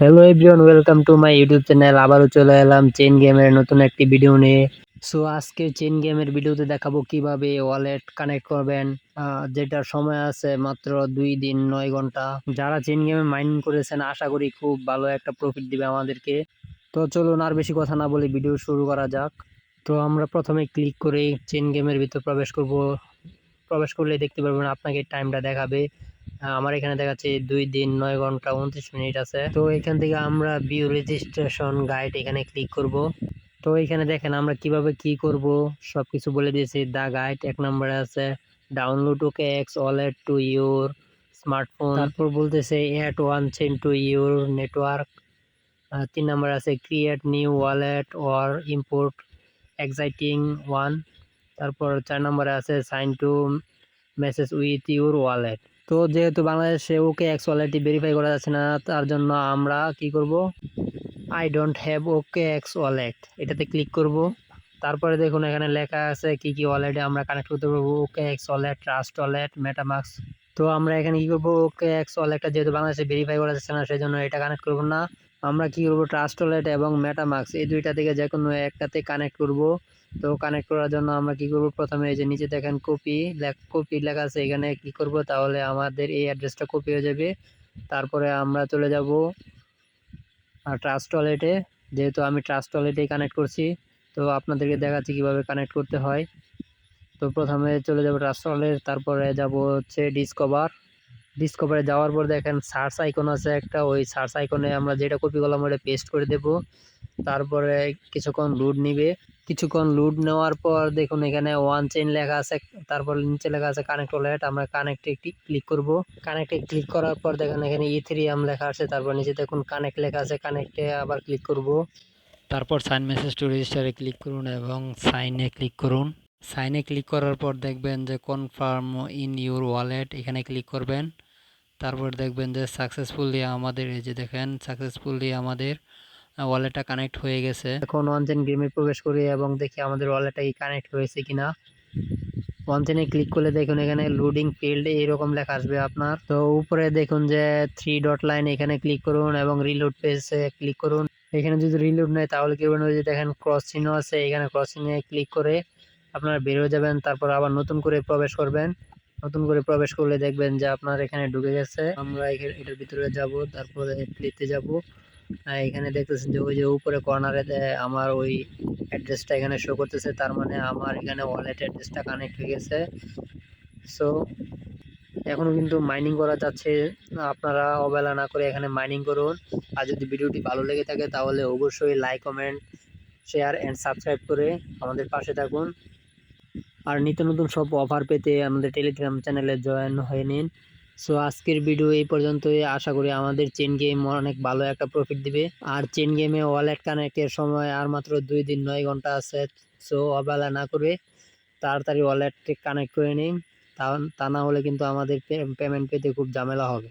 Hello everyone welcome to my YouTube channel আবারও চলে এলাম চেন গেমের নতুন একটি ভিডিও নিয়ে। সো আজকে চেন গেমের ভিডিওতে দেখাবো কীভাবে ওয়ালেট কানেক্ট করবেন। যেটার সময় আছে মাত্র দুই দিন, নয় ঘণ্টা। যারা চেন গেমে মাইনিং করেছেন, আশা করি খুব ভালো একটা প্রফিট দিবে আমাদেরকে। তো চলুন আর বেশি কথা না বলে ভিডিও শুরু করা যাক। তো আমরা প্রথমে ক্লিক করে চেন গেমের ভিতর প্রবেশ করব। প্রবেশ করলে দেখতে পারবেন আপনাকে টাইমটা দেখাবে। আমার এখানে দেখাচ্ছে দুই দিন নয় ঘণ্টা উনত্রিশ মিনিট আছে। তো এখান থেকে আমরা ভিউ রেজিস্ট্রেশন গাইড এখানে ক্লিক করব। তো এখানে দেখেন আমরা কীভাবে কি করব, সবকিছু বলে দিয়েছি। দা গাইড এক নম্বরে আছে download OKX wallet to your smartphone তারপর বলতেছে add one chain to your network তিন নম্বর আছে create new wallet or import existing one তারপর চার নম্বরে আছে sign to message with your wallet তো যেহেতু বাংলাদেশে ওকে ওয়ালেটটি ভেরিফাই করা যাচ্ছে না, তার জন্য আমরা কি করব? I don't have OKX wallet এটাতে ক্লিক করব। তারপরে দেখুন এখানে লেখা আছে কি কি ওয়ালেটে আমরা কানেক্ট করতে পারব। OKX wallet trust wallet MetaMask তো আমরা এখানে কি করব? ওকে এক্স ওয়ালেটটা যেহেতু বাংলাদেশে ভেরিফাই করা যাচ্ছে না সেই জন্য এটা কানেক্ট করব না। আমরা কি করব? ট্রাস্ট ওয়ালেট এবং মেটামাক্স এই দুইটা থেকে যে কোনো একটাতে কানেক্ট করব। তো কানেক্ট করার জন্য আমরা কি করব? প্রথমে এই যে নিচে দেখেন কপি কপি লেখা আছে এখানে, কি করব? তাহলে আমাদের এই অ্যাড্রেসটা কপি হয়ে যাবে। তারপরে আমরা চলে যাব ট্রাস্ট ওয়ালেটে যেহেতু আমি ট্রাস্ট কানেক্ট করছি, তো আপনাদেরকে দেখাচ্ছি কীভাবে কানেক্ট করতে হয়। তো প্রথমে চলে যাব ট্রাস্ট তারপরে যাব হচ্ছে ডিসকভার ডিসকভারে যাওয়ার পর দেখেন সার্চ আইকন আছে একটা, ওই সার্চ আইকনে আমরা যেটা কপি করলাম ওটা পেস্ট করে দেব। তারপরে কিছুক্ষণ লুড নিবে। কিছুক্ষণ লুড নেওয়ার পর দেখুন এখানে ওয়ান চেন লেখা আছে, তারপর নিচে লেখা আছে কানেক্ট ওয়ালেট আমরা কানেক্টে একটি ক্লিক করব। কানেক্টে ক্লিক করার পর দেখেন এখানে ই থ্রি ইথেরিয়াম লেখা আছে, তারপর নিচে দেখুন কানেক্ট লেখা আছে কানেক্টে আবার ক্লিক করব। তারপর সাইন মেসেজ টু রেজিস্টারে ক্লিক করুন এবং সাইনে ক্লিক করুন। সাইনে ক্লিক করার পর দেখবেন যে কনফার্ম ইন ইউর ওয়ালেট এখানে ক্লিক করবেন। তারপর দেখবেন যে সাকসেসফুলি আমাদের এই যে দেখেন সাকসেসফুলি আমাদের ওয়ালেটটা কানেক্ট হয়ে গেছে। এখন ওয়ানচেন গেমে প্রবেশ করি এবং দেখি আমাদের ওয়ালেটটা কি কানেক্ট হয়েছে কিনা। ওয়ানচেনে ক্লিক করলে দেখুন এখানে লোডিং ফিল্ড এইরকম লেখা আসবে আপনার। তো উপরে দেখুন যে থ্রি ডট লাইন এখানে ক্লিক করুন এবং রিলোড পেজে ক্লিক করুন। এখানে যদি রিলোড নেয় তাহলে কি যে দেখেন ক্রস চিহ্ন আছে, এখানে ক্রস চিহ্নে ক্লিক করে আপনারা বের হয়ে যাবেন, তারপর আবার নতুন করে প্রবেশ করবেন। নতুন করে প্রবেশ করলে দেখবেন যে আপনার এখানে ঢুকে গেছে। আমরা এটার ভিতরে যাব, তারপরে প্লেতে যাব। এখানে দেখতেছেন যে ওই যে উপরে কর্নারে আমার ওই অ্যাড্রেসটা এখানে শো করতেছে। তার মানে আমার এখানে ওয়ালেট অ্যাড্রেসটা কানেক্ট হয়ে গেছে। সো এখনও কিন্তু মাইনিং করা যাচ্ছে। আপনারা অবহেলা না করে এখানে মাইনিং করুন। আর যদি ভিডিওটি ভালো লেগে থাকে তাহলে অবশ্যই like comment share and subscribe করে আমাদের পাশে থাকুন। আর নিত্য নতুন সব অফার পেতে আমাদের টেলিগ্রাম চ্যানেলে জয়েন হয়ে নিন। সো আজকের ভিডিও এই পর্যন্তই। আশা করি আমাদের চেন গেম অনেক ভালো একটা প্রফিট দিবে। আর চেন গেমে ওয়ালেট কানেক্টের সময় আর মাত্র দুই দিন নয় ঘণ্টা আছে। সো অবহেলা না করে তাড়াতাড়ি ওয়ালেট কানেক্ট করে নিন। তা তা না হলে কিন্তু আমাদের পেমেন্ট পেতে খুব ঝামেলা হবে।